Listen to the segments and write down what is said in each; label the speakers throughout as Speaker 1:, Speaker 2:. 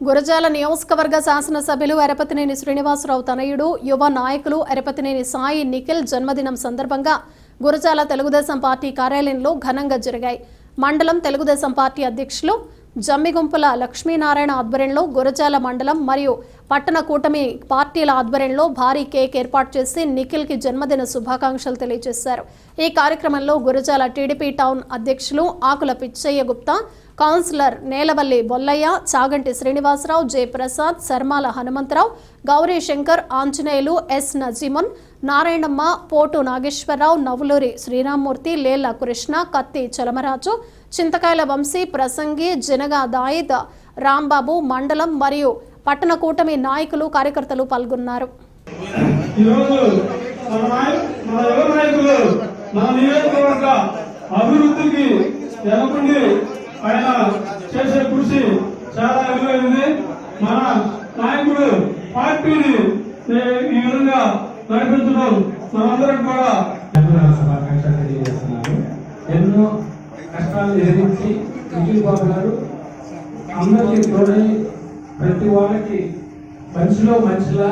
Speaker 1: గురజాల నియోజకవర్గ శాసనసభ్యులు ఎరపతినేని శ్రీనివాసరావు తనయుడు యువ నాయకులు ఎరపతినేని సాయి నిఖిల్ జన్మదినం సందర్భంగా గురజాల తెలుగుదేశం పార్టీ కార్యాలయంలో ఘనంగా జరిగాయి. మండలం తెలుగుదేశం పార్టీ అధ్యక్షులు జమ్మిగుంపుల లక్ష్మీనారాయణ ఆధ్వర్యంలో గురజాల మండలం మరియు పట్టణ కూటమి పార్టీల ఆధ్వర్యంలో భారీ కేక్ ఏర్పాటు చేసి నిఖిల్కి జన్మదిన శుభాకాంక్షలు తెలియజేశారు. ఈ కార్యక్రమంలో గురజాల టీడీపీ టౌన్ అధ్యక్షులు ఆకుల పిచ్చయ్య గుప్తా కౌన్సిలర్ నేలవల్లి బొల్లయ్య చాగంటి శ్రీనివాసరావు జయప్రసాద్ శర్మాల హనుమంతరావు గౌరీ శంకర్ ఆంజనేయులు ఎస్ నజీమున్ నారాయణమ్మ పోటు నాగేశ్వరరావు నవులూరి శ్రీరామ్మూర్తి లేల కృష్ణ కత్తి చలమరాజు చింతకాయల వంశీ ప్రసంగి జనగా దాయిద్ రాంబాబు మండలం మరియు పట్టణ కూటమి నాయకులు కార్యకర్తలు పాల్గొన్నారు.
Speaker 2: అభివృద్ధికి ఆయన చేసే కృషి చాలా విలువైంది మన నాయకుడు పార్టీని ఈ- విధంగా నడిపించడం మనందరం కూడా
Speaker 3: ఎన్నో కష్టాలు ఎదిరించి గారు అందరికీ తోడై ప్రతి వాళ్ళకి మంచిలో మంచిలా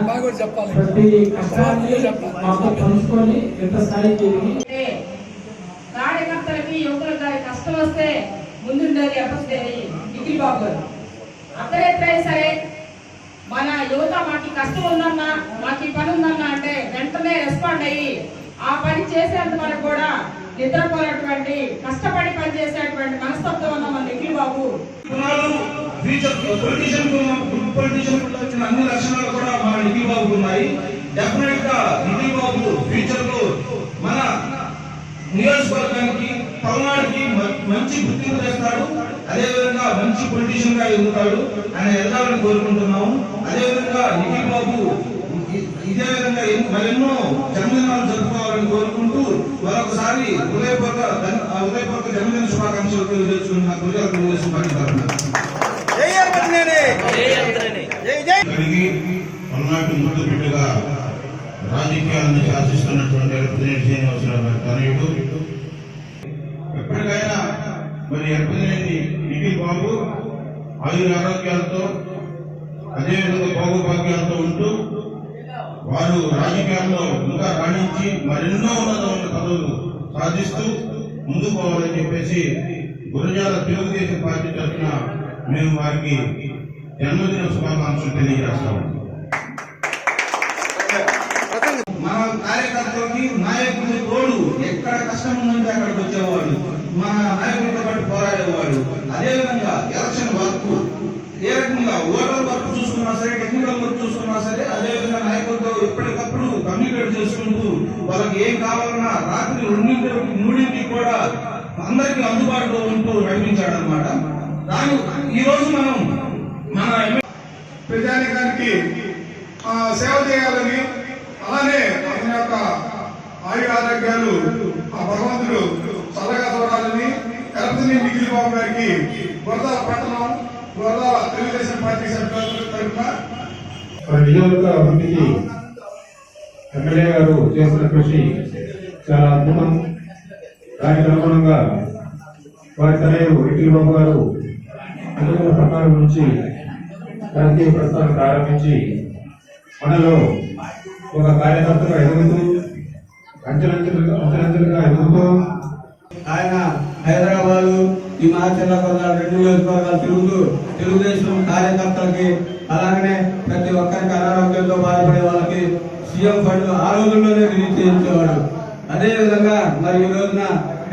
Speaker 3: ప్రతి కష్టాన్ని మాతో పంచుకొని ఎంత స్థాయికి
Speaker 4: కార్యకర్తలకి యువకులకు గారి కష్టం వస్తే ముందుండేది అప్పసేది నిఖిల్ బాబు గారు. అర్ధరాత్రి సరే మన యువత మాకు కష్టం ఉందన్నా మాకు పని ఉందన్నా అంటే వెంటనే రెస్పాండ్ అయ్యి ఆ పని చేసేంత వరకు కూడా నిద్రపోయినటువంటి కష్టపడి పని చేసేటువంటి మనస్తత్వం ఉన్న మన Nikhil Babu.
Speaker 5: Future politician politician వచ్చిన అన్ని లక్షణాలు కూడా మన నిఖిల్ బాబుకు ఉన్నాయి. డెఫినెట్గా నిఖిల్ బాబు ఫ్యూచర్లో మన నియోజకవర్గానికి పల్నాడుకి మ- మంచి గుర్తింపు చేస్తాడు అదేవిధంగా మంచి పొలిటీషియన్గా ఎదుగుతాడు ఆయన ఎదగాలని కోరుకుంటున్నాము. అదేవిధంగా నిఖిల్ బాబు ఇదే విధంగా మరెన్నో జన్మదినాలు జరుపుకోవాలని కోరుకుంటూ మరొకసారి హృదయపూర్వక హృదయపూర్వక జన్మదిన శుభాకాంక్షలు తెలియజేస్తున్న
Speaker 6: ముందు బిడ్డగా రాజకీయాలను శాసిస్తున్నటువంటి ఎరపతినేని శ్రీనివాసరావు గారి తనయుడు. ఎప్పటికైనా మరి ఎరపతినేని నిఖిల్ బాబు ఆయుర ఆరోగ్యాలతో అదేవిధంగా భోగభాగ్యాలతో ఉంటూ వారు రాజకీయాల్లో ఇంకా రాణించి మరెన్నో ఉన్నతమైన పదవులు సాధిస్తూ ముందుకు పోవాలని చెప్పేసి గురజాల తెలుగుదేశం పార్టీ తరఫున మేము వారికి జన్మదిన శుభాకాంక్షలు తెలియజేస్తాము
Speaker 5: మన కార్యకర్తలకి నాయకుడి తోడు ఎక్కడ కష్టం ఉందంటే అక్కడికి వచ్చేవాడు మన నాయకులతో పాటు పోరాడేవాడు అదేవిధంగా ఎలక్షన్ వర్క్. ఏ రకంగా ఓటర్ వర్క్ చూసుకున్నా సరే టెక్నికల్ వర్క్ చూసుకున్నా సరే అదేవిధంగా నాయకులతో ఎప్పటికప్పుడు కమ్యూనికేట్ చేసుకుంటూ వాళ్ళకి ఏం కావాలన్నా రాత్రి రెండింటి మూడింటికి కూడా అందరికీ అందుబాటులో ఉంటూ నడిపించాడు అనమాట దాని ఈ రోజు మనం మన
Speaker 2: ప్రజానికానికి సేవ చేయాలని అలానే అతని యొక్క ఆయు ఆరోగ్యాలు ఆ భగవంతుడు చల్లగా చూడాలని ఎలపతిని నిఖిల్ బాబు గారికి వరదాల పట్టణం వరదాల తెలుగుదేశం పార్టీ సభ్యుల తరఫున
Speaker 3: నియోజక అభివృద్ధికి ఎమ్మెల్యే గారు చేస్తున్న కృషి చాలా అద్భుతం దానికి అనుగుణంగా వారి తనయుడు నిఖిల్ బాబు గారు రెండు ప్రకారం నుంచి రాజకీయ ప్రస్థానం ప్రారంభించి మనలో ఒక కార్యకర్తగా ఎదుగుతూ అంచెలంచెలుగా అంచెలంచెలుగా ఎదుగుతూ
Speaker 7: ఆయన హైదరాబాద్ హిమాచల్ మహాచంద్ర రెండు నియోజకవర్గాలు తిరుగుతూ తెలుగుదేశం కార్యకర్తలకి అలాగనే ప్రతి ఒక్కరికి అనారోగ్యంతో బాధపడే వాళ్ళకి సీఎం ఫండ్ ఆ రోజుల్లోనే రిలీజ్ చేయించేవాడు. అదే విధంగా మరి ఈ రోజున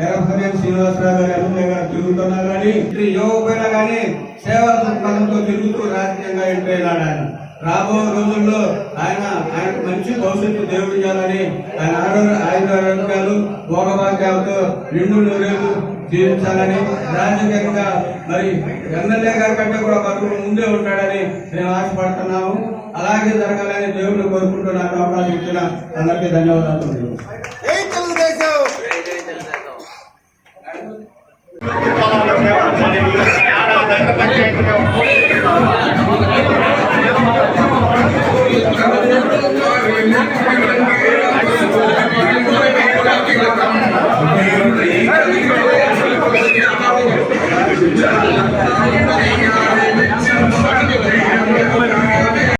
Speaker 7: ఎరపకనేని శ్రీనివాసరావు గారు ఎమ్మెల్యే గారు తిరుగుతున్నారు కానీ ఇది ఇవ్వకపోయినా కానీ సేవా దృక్పథంతో తిరుగుతూ రాజకీయంగా ఎంట్రైనాడు ఆయన. రాబో రోజుల్లో ఆయన ఆయన మంచి భవిష్యత్తు దేవుడు ఇవ్వాలని ఆయన ఆరో- ఆయన ఆరోగ్యాలు భోగభాగ్యాలతో నిండు నూరేళ్ళు జీవించాలని రాజకీయంగా మరి ఎమ్మెల్యే గారి కంటే కూడా ఒక ముందే ఉంటాడని మేము ఆశపడుతున్నాము. అలాగే జరగాలని దేవుడు కోరుకుంటున్నాను అవకాశం ఇచ్చిన అందరికీ ధన్యవాదాలు.